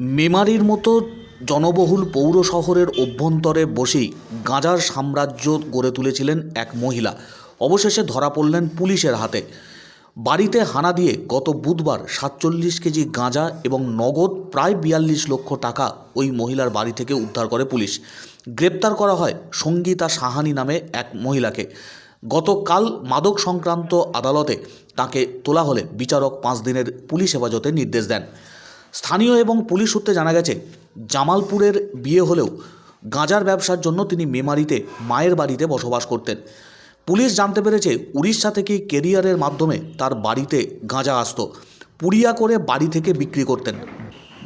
মেমারির মতো জনবহুল পৌর শহরের অভ্যন্তরে বসেই গাঁজার সাম্রাজ্য গড়ে তুলেছিলেন এক মহিলা। অবশেষে ধরা পড়লেন পুলিশের হাতে। বাড়িতে হানা দিয়ে গত বুধবার সাতচল্লিশ কেজি গাঁজা এবং নগদ প্রায় বিয়াল্লিশ লক্ষ টাকা ওই মহিলার বাড়ি থেকে উদ্ধার করে পুলিশ। গ্রেপ্তার করা হয় সঙ্গীতা সাহানি নামে এক মহিলাকে। গতকাল মাদক সংক্রান্ত আদালতে তাকে তোলা হলে বিচারক পাঁচ দিনের পুলিশ হেফাজতে নির্দেশ দেন। স্থানীয় এবং পুলিশ সূত্রে জানা গেছে, জামালপুরের বিয়ে হলেও গাঁজার ব্যবসার জন্য তিনি মেমারিতে, মায়ের বাড়িতে বসবাস করতেন। পুলিশ জানতে পেরেছে, উড়িষ্যা থেকে কেরিয়ারের মাধ্যমে তার বাড়িতে গাঁজা আসতো, পুড়িয়া করে বাড়ি থেকে বিক্রি করতেন।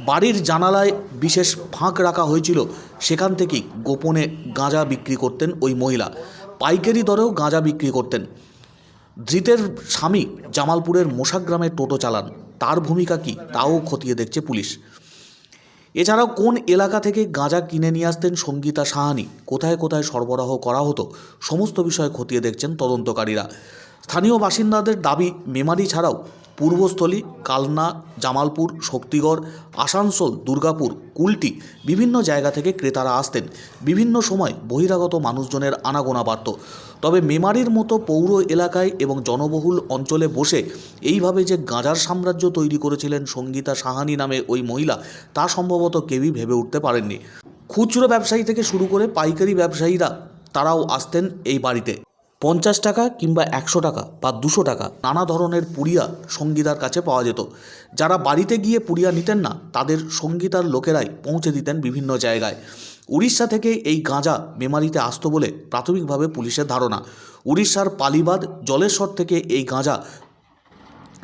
বাড়ির জানালায় বিশেষ ফাঁক রাখা হয়েছিল, সেখান থেকেই গোপনে গাঁজা বিক্রি করতেন ওই মহিলা। পাইকারি দরেও গাঁজা বিক্রি করতেন। ধৃতের স্বামী জামালপুরের মোশাক গ্রামে টোটো চালান। তার ভূমিকা কি তাও খতিয়ে দেখছে পুলিশ। এছাড়াও কোন এলাকা থেকে গাঁজা কিনে নিয়ে আসতেন সঙ্গীতা সাহানি? কোথায় কোথায় সরবরাহ করা হতো? সমস্ত বিষয়ে খতিয়ে দেখছেন তদন্তকারীরা। স্থানীয় বাসিন্দাদের দাবি, মেমারি ছাড়াও পূর্বস্থলী, কালনা, জামালপুর, শক্তিগড়, আসানসোল, দুর্গাপুর, কুলটি বিভিন্ন জায়গা থেকে ক্রেতারা আসতেন। বিভিন্ন সময় বহিরাগত মানুষজনের আনাগোনা বাড়ত। তবে মেমারির মতো পৌর এলাকায় এবং জনবহুল অঞ্চলে বসে এইভাবে যে গাঁজার সাম্রাজ্য তৈরি করেছিলেন সঙ্গীতা সাহানি নামে ওই মহিলা, তা সম্ভবত কেউই ভেবে উঠতে পারেননি। খুচরো ব্যবসায়ী থেকে শুরু করে পাইকারি ব্যবসায়ীরা, তারাও আসতেন এই বাড়িতে। পঞ্চাশ টাকা কিংবা একশো টাকা বা দুশো টাকা নানা ধরনের পুড়িয়া সঙ্গীতার কাছে পাওয়া যেত। যারা বাড়িতে গিয়ে পুড়িয়া নিতেন না, তাদের সঙ্গীতার লোকেরাই পৌঁছে দিতেন বিভিন্ন জায়গায়। উড়িষ্যা থেকে এই গাঁজা মেমারিতে আসতো বলে প্রাথমিকভাবে পুলিশের ধারণা। উড়িষ্যার পালিবাদ জলেশ্বর থেকে এই গাঁজা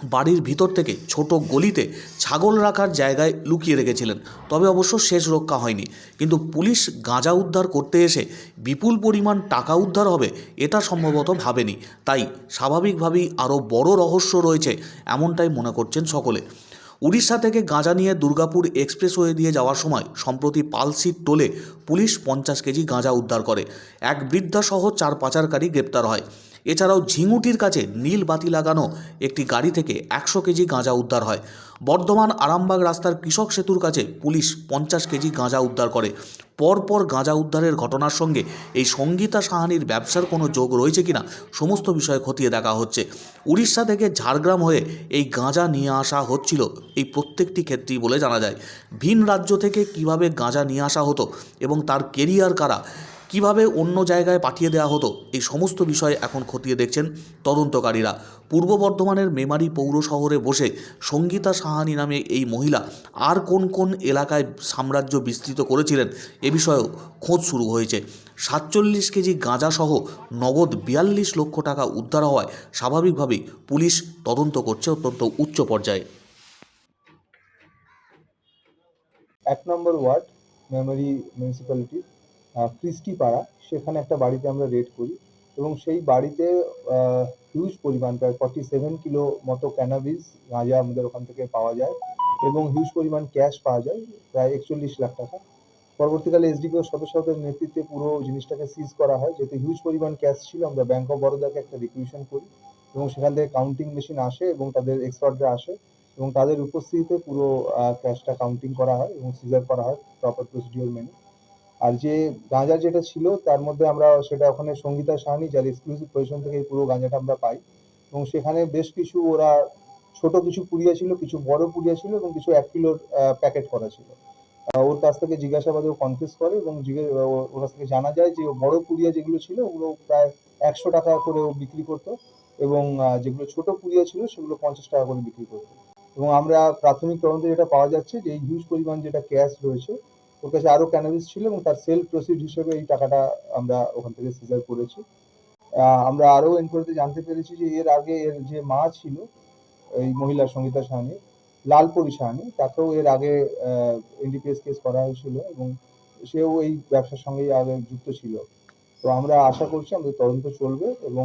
বাড়ির ভিতর থেকে ছোট গলিতে ছাগল রাখার জায়গায় লুকিয়ে রেখেছিলেন। তবে অবশ্য শেষ রক্ষা হয়নি। কিন্তু পুলিশ গাঁজা উদ্ধার করতে এসে বিপুল পরিমাণ টাকা উদ্ধার হবে এটা সম্ভবত ভাবেনি। তাই স্বাভাবিকভাবেই আরও বড় রহস্য রয়েছে এমনটাই মনে করছেন সকলে। উড়িষ্যা থেকে গাঁজা নিয়ে দুর্গাপুর এক্সপ্রেসওয়ে দিয়ে যাওয়ার সময় সম্প্রতি পালসির টোলে পুলিশ পঞ্চাশ কেজি গাঁজা উদ্ধার করে। এক বৃদ্ধাসহ চার পাচারকারী গ্রেপ্তার হয়। এছাড়াও ঝিঙুটির কাছে নীল বাতি লাগানো একটি গাড়ি থেকে একশো কেজি গাঁজা উদ্ধার হয়। বর্ধমান আরামবাগ রাস্তার কৃষক সেতুর কাছে পুলিশ পঞ্চাশ কেজি গাঁজা উদ্ধার করে। পরপর গাঁজা উদ্ধারের ঘটনার সঙ্গে এই সঙ্গীতা সাহানির ব্যবসার কোনো যোগ রয়েছে কিনা সমস্ত বিষয় খতিয়ে দেখা হচ্ছে। উড়িষ্যা থেকে ঝাড়গ্রাম হয়ে এই গাঁজা নিয়ে আসা হচ্ছিল এই প্রত্যেকটি ক্ষেত্রেই বলে জানা যায়। ভিন রাজ্য থেকে কীভাবে গাঁজা নিয়ে আসা হতো এবং তার কেরিয়ার কারা কীভাবে অন্য জায়গায় পাঠিয়ে দেওয়া হতো? এই সমস্ত বিষয়ে এখন খতিয়ে দেখছেন তদন্তকারীরা। পূর্ব বর্ধমানের মেমারি পৌর শহরে বসে সঙ্গীতা সাহানি নামে এই মহিলা আর কোন কোন এলাকায় সাম্রাজ্য বিস্তৃত করেছিলেন এ বিষয়েও খোঁজ শুরু হয়েছে। সাতচল্লিশ কেজি গাঁজাসহ নগদ বিয়াল্লিশ লক্ষ টাকা উদ্ধার হওয়ায় স্বাভাবিকভাবেই পুলিশ তদন্ত করছে অত্যন্ত উচ্চ পর্যায়ে। এক নম্বর ওয়ার্ড, মেমোরি মিউনিসিপ্যালিটি ক্রিস্টি পাড়া, সেখানে একটা বাড়িতে আমরা রেড করি এবং সেই বাড়িতে হিউজ পরিমাণ, প্রায় ফর্টি সেভেন কিলো মতো ক্যানাবিস গাঁজা আমাদের ওখান থেকে পাওয়া যায় এবং হিউজ পরিমাণ ক্যাশ পাওয়া যায়, প্রায় একচল্লিশ লাখ টাকা। পরবর্তীকালে এসডিপিও সদস্যদের নেতৃত্বে পুরো জিনিসটাকে সিজ করা হয়, যেহেতু হিউজ পরিমাণ ক্যাশ ছিল, আমরা ব্যাংক অফ বরোদাকে একটা রিকুইশন করি এবং সেখান থেকে কাউন্টিং মেশিন আসে এবং তাদের এক্সপার্টরা আসে এবং তাদের উপস্থিতিতে পুরো ক্যাশটা কাউন্টিং করা হয় এবং সিজার করা হয় প্রপার প্রসিডিওর মেনে। আর যে গাঁজা যেটা ছিল, তার মধ্যে আমরা সেটা ওখানে সঙ্গীতা সাহানি, যার এক্সক্লুসিভ পজিশন থেকে পুরো গাঁজাটা আমরা পাই। এবং সেখানে বেশ কিছু ওরা ছোট কিছু পুড়িয়া ছিল, কিছু বড় পুড়িয়া ছিল এবং কিছু এক কিলোর প্যাকেট করা ছিল। ওর কাছ থেকে জিজ্ঞাসাবাদে ও কনফিউজ করে এবং ওর কাছ থেকে জানা যায় যে বড় পুড়িয়া যেগুলো ছিল, ওগুলো প্রায় একশো টাকা করে ও বিক্রি করতো এবং যেগুলো ছোট পুড়িয়া ছিল, সেগুলো পঞ্চাশ টাকা করে বিক্রি করতো। এবং আমরা প্রাথমিক তদন্তে যেটা পাওয়া যাচ্ছে যে এই হিউজ পরিমাণ যেটা ক্যাশ রয়েছে ওর কাছে আরও ক্যানাবিস ছিল এবং তার সেল প্রসিড হিসেবে এই টাকাটা আমরা ওখান থেকে সিজার করেছি। আমরা আরও এনকোয়ারিতে জানতে পেরেছি যে এর আগে এর যে মা ছিল, এই মহিলা সঙ্গীতা সাহানি, লালপরি সাহানি, তাকেও এর আগে এনডিপিএস কেস করা হয়েছিল এবং সেও এই ব্যবসার সঙ্গেই আগে যুক্ত ছিল। তো আমরা আশা করছি আমাদের তদন্ত চলবে এবং